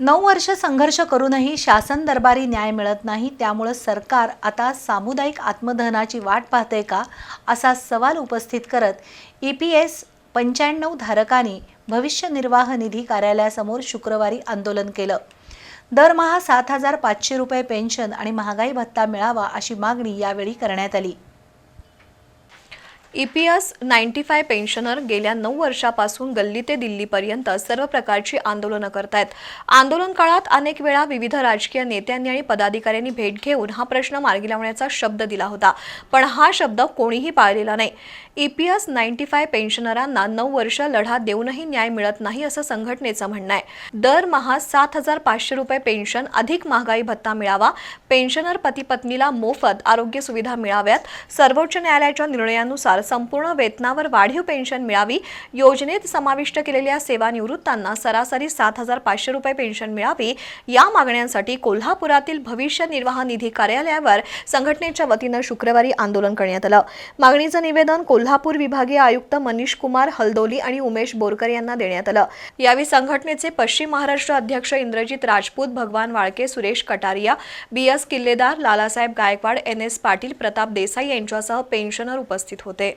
नऊ वर्ष संघर्ष करूनही शासन दरबारी न्याय मिळत नाही त्यामुळं सरकार आता सामुदायिक आत्मदहनाची वाट पाहते का असा सवाल उपस्थित करत ई पी एस पंच्याण्णव धारकांनी भविष्य निर्वाह निधी कार्यालयासमोर शुक्रवारी आंदोलन केलं. दरमहा सात हजार पाचशे रुपये पेन्शन आणि महागाई भत्ता मिळावा अशी मागणी यावेळी करण्यात आली. E P S ninety five pensioner गेल्या नऊ वर्षापासून गल्ली ते दिल्लीपर्यंत सर्व प्रकारची आंदोलनं करत आहेत आंदोलन काळात अनेक वेळा विविध राजकीय नेत्यांनी आणि पदाधिकाऱ्यांनी भेट घेऊन हा प्रश्न मार्गी लावण्याचा शब्द दिला होता. पण हा शब्द कोणीही पाळलेला नाही. E P S ninety five पेन्शनरांना नऊ वर्ष लढा देऊनही न्याय मिळत नाही असं संघटनेचं म्हणणं आहे. दरमहा सात हजार पाचशे रुपये पेन्शन अधिक महागाई भत्ता मिळावा पेन्शनर पती पत्नीला मोफत आरोग्य सुविधा मिळाव्यात सर्वोच्च न्यायालयाच्या निर्णयानुसार संपूर्ण वेतनावर वाढीव पेन्शन मिळावी योजनेत समाविष्ट केलेल्या सेवानिवृत्तांना सरासरी सात हजार पाचशे रुपये पेन्शन मिळावी या मागण्यांसाठी कोल्हापुरातील भविष्य निर्वाह निधी कार्यालयावर संघटनेच्या वतीनं शुक्रवारी आंदोलन करण्यात आलं. मागणीचं निवेदन कोल्हापूर विभागीय आयुक्त मनीष कुमार हलदोली आणि उमेश बोरकर यांना देण्यात आलं. यावेळी संघटनेचे पश्चिम महाराष्ट्र अध्यक्ष Indrajit Rajput Bhagwan Walke Suresh Kataria B S Killedar Lalasaheb Gaikwad N S Patil Pratap Desai यांच्यासह पेन्शनर उपस्थित होते.